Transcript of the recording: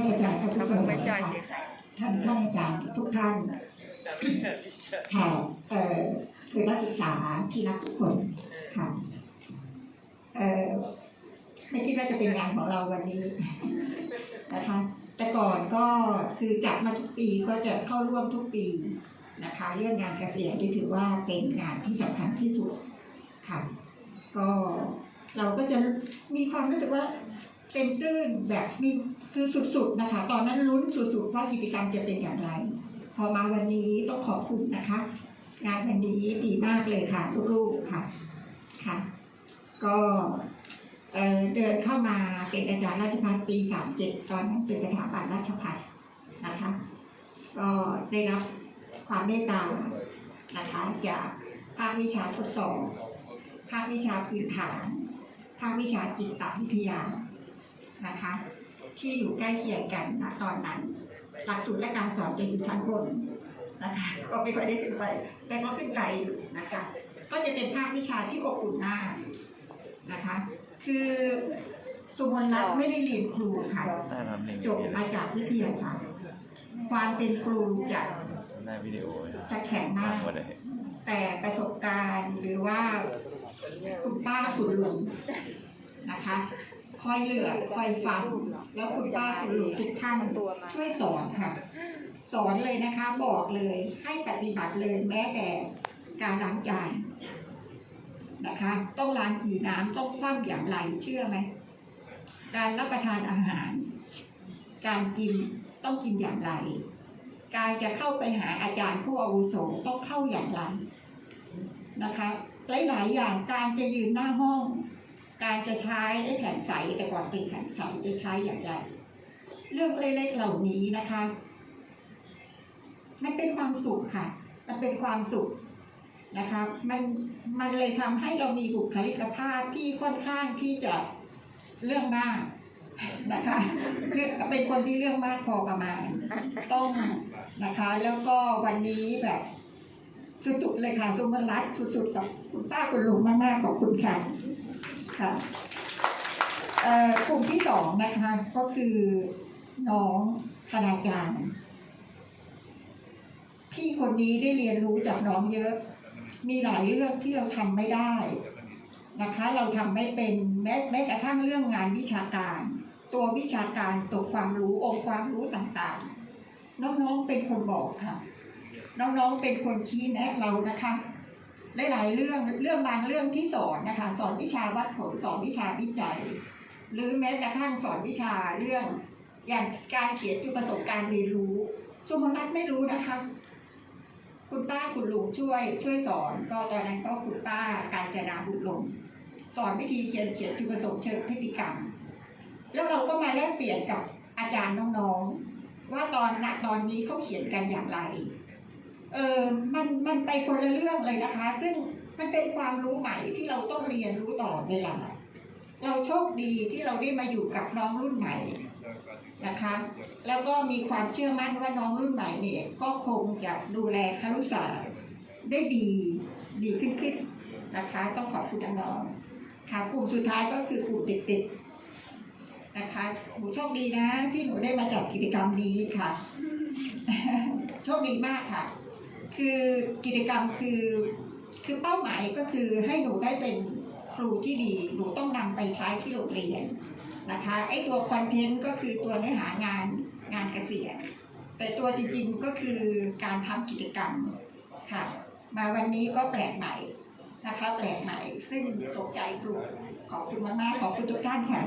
านอาจารย์ทุกทำคนไม่จ่ายสิท่านท่านอาจารย์ทุกท่านค่ะเอ่อคือนักศึกษาที่รักทุกคนค่ะเอ่อไม่คิดว่าจะเป็นงานของเราวันนี้นะคะแต่ก่อนก็คือจัดมาทุกปีก็จะเข้าร่วมทุกปีนะคะ เรื่องงานเกษียณที่ถือว่าเป็นงานที่สำคัญที่สุดค่ะ ก็เราก็จะมีความรู้สึกว่า เต็มตื้นแบบมีคือสุดๆนะคะ ตอนนั้นลุ้นสุดๆว่ากิจกรรมจะเป็นอย่างไร พอมาวันนี้ต้องขอบคุณนะคะ งานวันนี้ดีมากเลยค่ะลูกๆค่ะค่ะ ก็เอ่อเดินเข้ามาเป็นอาจารย์ราชพัฒปีสามเจ็ดตอนนั้นเป็นสถาบันราชพัฒนะคะ ก็ได้รับความเมตตานะคะจากภาควิชาทดสอบภาควิชาพื้นฐานภาควิชาจิตวิทยา นะคะ ที่อยู่ใกล้เคียงกันนะตอนนั้น หลักสูตรและการสอนจะอยู่ชั้นบนนะคะก็ไม่ค่อยได้ขึ้นไป แต่ก็ขึ้นไปอยู่นะคะ ก็จะเป็นภาควิชาที่อบอุ่นมากนะคะ คือสุมนรัตน์ไม่ได้เรียนครูค่ะได้ครับลิงก์จบมาจากวิทยาศาสตร์ความเป็นครูจะได้วิดีโอจะแข็งมากหมดเลยแต่ประสบการณ์หรือว่าคุณป้าคุณลุงนะคะ คอยเหลือคอยฟังแล้วคุณป้าคุณลุงทุกท่านช่วยสอนค่ะ สอนเลยนะคะบอกเลยให้ปฏิบัติเลยแม้แต่การล้างจานนะคะ ต้องล้างกี่น้ำต้องคว่ำอย่างไรเชื่อไหมการรับประทานอาหาร การกินต้องกินอย่างไร การจะเข้าไปหาอาจารย์ผู้อาวุโสต้องเข้าอย่างไรนะคะ หลายๆอย่างการจะยืนหน้าห้อง การจะใช้ไอ้แผ่นใสแต่ก่อนเป็นแผ่นใสจะใช้อย่างไรเรื่องเล็กๆเหล่านี้นะคะ มันเป็นความสุขค่ะ มันเป็นความสุขนะคะ มันมันเลยทำให้เรามีบุคลิกภาพที่ค่อนข้างที่จะเรื่องมากนะคะเรื่อเป็นคนที่เรื่องมากพอประมาณ ต้องนะคะ แล้วก็วันนี้แบบสุดๆเลยค่ะสมรัตน์สุดๆกับคุณป้าคุณลุงมากๆขอบคุณค่ะ ค่ะกลุ่มที่สองนะคะก็คือน้องคณาจารย์พี่คนนี้ได้เรียนรู้จากน้องเยอะ มีหลายเรื่องที่เราทำไม่ได้นะคะ เราทำไม่เป็นแม้แม้กระทั่งเรื่องงานวิชาการ ตัววิชาการตัวความรู้องค์ความรู้ต่างๆ น้องๆเป็นคนบอกค่ะ น้องๆเป็นคนชี้แนะเรานะคะ หลาย ๆ เรื่องเรื่องบางเรื่องที่สอนนะคะ สอนวิชาวัดผลสอนวิชาวิจัย หรือแม้กระทั่งสอนวิชาเรื่อง อย่างการเขียนจุดประสบการณ์เรียนรู้สุมนัทไม่รู้นะคะ คุณป้าคุณลุงช่วย ช่วยสอนก็ตอนนั้นก็คุณป้าการจนาบุตรลงสอนวิธีเขียนเขียนจุดประสงค์เชิงพฤติกรรม แล้วเราก็มาแลกเปลี่ยนกับอาจารย์น้องๆว่าตอนณตอนนี้เขาเขียนกันอย่างไร เออมันมันไปคนละเรื่องเลยนะคะ ซึ่งมันเป็นความรู้ใหม่ที่เราต้องเรียนรู้ตลอดเวลาเราโชคดีที่เราได้มาอยู่กับน้องรุ่นใหม่นะคะ แล้วก็มีความเชื่อมั่นว่าน้องรุ่นใหม่เนี่ยก็คงจะดูแลคารุศาสตร์ได้ดีดีขึ้นขึ้นนะคะ ต้องขอบคุณน้องๆค่ะกลุ่มสุดท้ายก็คือกลุ่มเด็กๆนะคะหนูโชคดีนะที่หนูได้มาจัดกิจกรรมนี้ค่ะ โชคดีมากค่ะ คือกิจกรรมคือคือเป้าหมายก็คือให้หนูได้เป็นครูที่ดี หนูต้องนำไปใช้ที่โรงเรียนนะคะไอ้ตัวคอนเทนต์ก็คือตัวเนื้อหางานงานเกษียณแต่ตัวจริงๆก็คือการทำกิจกรรมค่ะ มาวันนี้ก็แปลกใหม่นะคะแปลกใหม่ซึ่งสนใจครูขอบคุณมากๆขอบคุณทุกท่านค่ะ